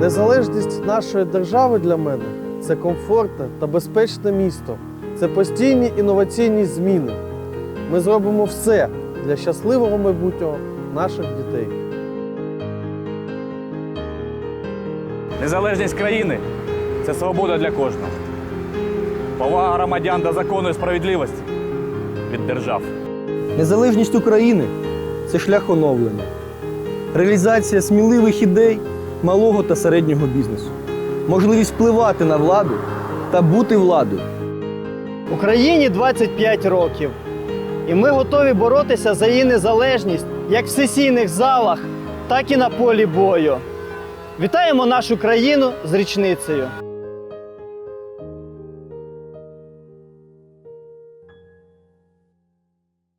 Незалежність нашої держави для мене це комфортне та безпечне місто, це постійні інноваційні зміни. Ми зробимо все для щасливого майбутнього наших дітей. Незалежність країни це свобода для кожного. Повага громадян до закону і справедливості від держав. Незалежність України це шлях оновлення, реалізація сміливих ідей малого та середнього бізнесу, можливість впливати на владу та бути владою. Україні 25 років, і ми готові боротися за її незалежність як в сесійних залах, так і на полі бою. Вітаємо нашу країну з річницею!